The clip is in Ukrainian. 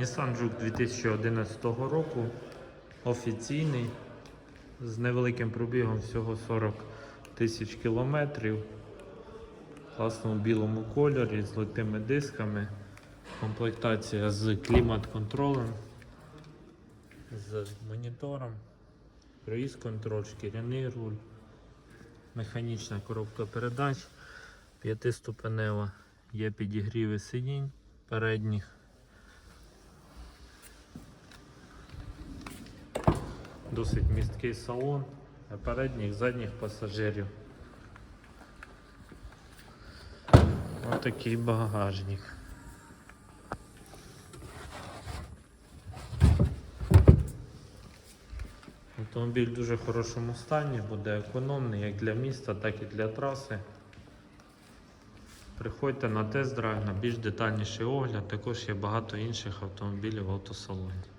Nissan Juke 2011 року. Офіційний. З невеликим пробігом всього 40 тисяч кілометрів. Класному білому кольорі з литими дисками. Комплектація з клімат-контролем, з монітором, круїз контроль, шкіряний руль, механічна коробка передач, п'ятиступенева, є підігріви сидінь передніх. Досить місткий салон передніх, задніх пасажирів. Ось такий багажник. Автомобіль в дуже хорошому стані, буде економний як для міста, так і для траси. Приходьте на тест-драйв, на більш детальніший огляд, також є багато інших автомобілів в автосалоні.